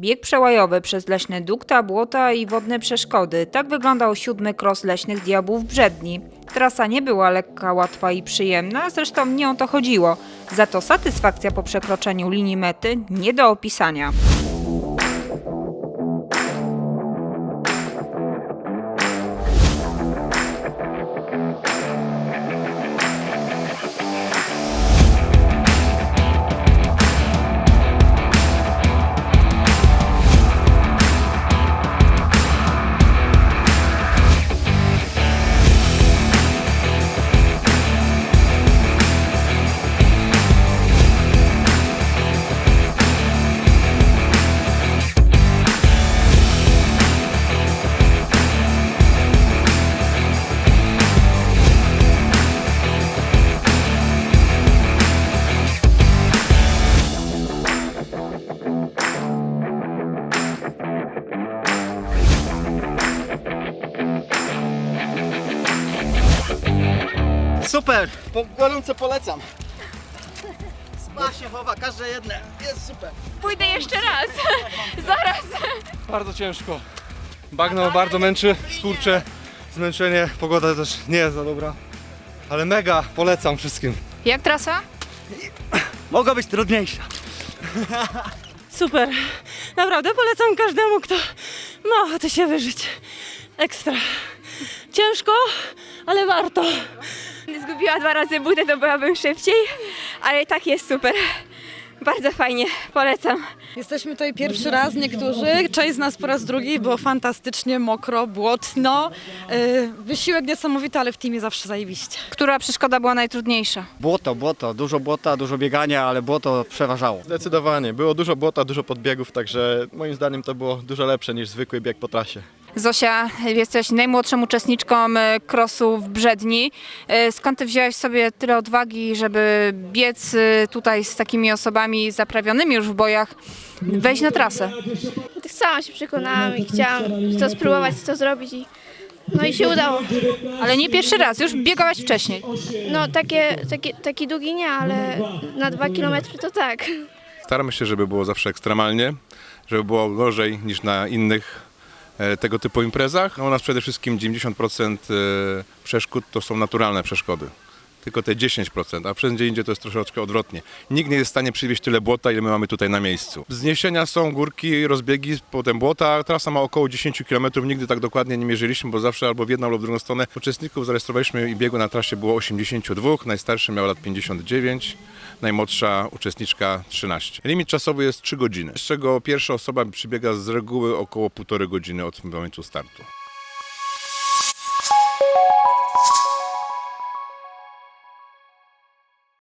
Bieg przełajowy przez leśne dukta, błota i wodne przeszkody. Tak wyglądał siódmy kros leśnych diabłów Brzedni. Trasa nie była lekka, łatwa i przyjemna, zresztą nie o to chodziło. Za to satysfakcja po przekroczeniu linii mety nie do opisania. Super! Po, gorąco polecam. Spa się chowa, każde jedne. Jest super. Pójdę jeszcze raz. Zaraz. Bardzo ciężko. Bagno bardzo męczy, skurcze, zmęczenie, pogoda też nie jest za dobra. Ale mega, polecam wszystkim. Jak trasa? Mogła być trudniejsza. Super. Naprawdę polecam każdemu, kto ma ochotę się wyżyć. Ekstra. Ciężko, ale warto. Zgubiła dwa razy buty, to byłabym szybciej, ale i tak jest super. Bardzo fajnie, polecam. Jesteśmy tutaj pierwszy raz, niektórzy. Część z nas po raz drugi. Było fantastycznie, mokro, błotno. Yy, wysiłek niesamowity, ale w teamie zawsze zajebiście. Która przeszkoda była najtrudniejsza? Błoto, błoto, dużo błota, dużo biegania, ale błoto przeważało. Zdecydowanie. Było dużo błota, dużo podbiegów, także moim zdaniem to było dużo lepsze niż zwykły bieg po trasie. Zosia, jesteś najmłodszą uczestniczką e, krosu w Brzedni. E, Skąd ty wziąłeś sobie tyle odwagi, żeby biec e, tutaj z takimi osobami zaprawionymi już w bojach, wejść na trasę? Tak sama się przekonałam i chciałam to spróbować, to zrobić i no i się udało. Ale nie pierwszy raz, już biegałaś wcześniej. No takie, takie, taki długi nie, ale na dwa kilometry to tak. Staramy się, żeby było zawsze ekstremalnie, żeby było gorzej niż na innych tego typu imprezach. No, u nas przede wszystkim 90% e, przeszkód to są naturalne przeszkody. Tylko te 10%, a wszędzie indziej to jest troszeczkę odwrotnie. Nikt nie jest w stanie przywieźć tyle błota, ile my mamy tutaj na miejscu. Zniesienia są, górki, rozbiegi, potem błota. Trasa ma około 10 km, nigdy tak dokładnie nie mierzyliśmy, bo zawsze albo w jedną, albo w drugą stronę. Uczestników zarejestrowaliśmy i biegu na trasie było 82, najstarszy miał lat 59 najmłodsza uczestniczka 13. Limit czasowy jest 3 godziny, z czego pierwsza osoba przybiega z reguły około 1,5 godziny od momentu startu.